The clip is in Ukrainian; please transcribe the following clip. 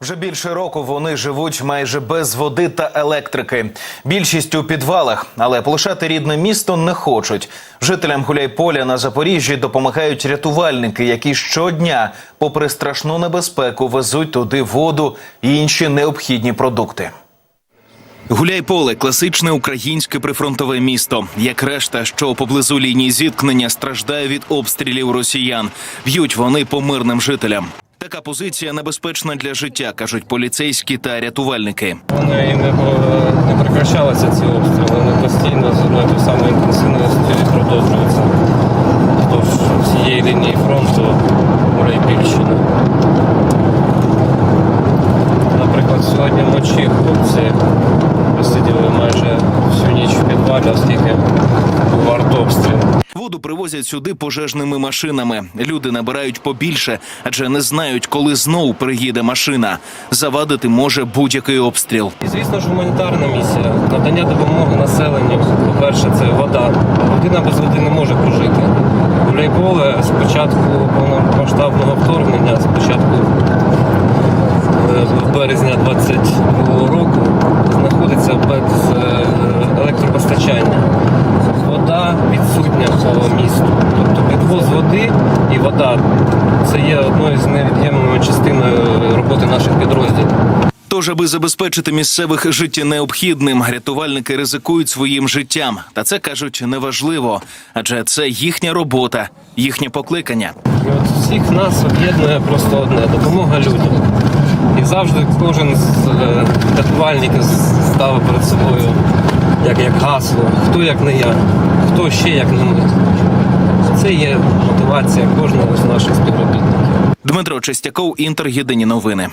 Вже більше року вони живуть майже без води та електрики. Більшість у підвалах, але полишати рідне місто не хочуть. Жителям Гуляйполя на Запоріжжі допомагають рятувальники, які щодня, попри страшну небезпеку, везуть туди воду і інші необхідні продукти. Гуляйполе класичне українське прифронтове місто. Як решта, що поблизу лінії зіткнення страждає від обстрілів росіян. Б'ють вони по мирним жителям. Така позиція небезпечна для життя, кажуть поліцейські та рятувальники. Не, по- не прикращалися ці обстріли, вони постійно з одної тою самою інтенсивністю продовжуються Тож всієї лінії фронту Гуляйпільщини. Воду привозять сюди пожежними машинами. Люди набирають побільше, адже не знають, коли знов приїде машина. Завадити може будь-який обстріл. Звісно ж гуманітарна місія надання допомоги населенню. По-перше, це вода. Людина без води не може прожити. Гуляйполе з початку повномасштабного вторгнення, з початку е, березня 22 Відсутня по місту. Тобто підвоз води і вода це є одною з невід'ємною частиною роботи наших підрозділів. Тож, аби забезпечити місцевих життєнеобхідним, рятувальники ризикують своїм життям. Та це кажуть неважливо, адже це їхня робота, їхнє покликання. І от всіх нас об'єднує просто одне допомога людям. І завжди кожен з е, рятувальників ставив перед собою як, як гасло, хто як не я, хто ще як не ми. Це є мотивація кожного з наших співробітників. Дмитро Чистяков, Інтер. Єдині новини.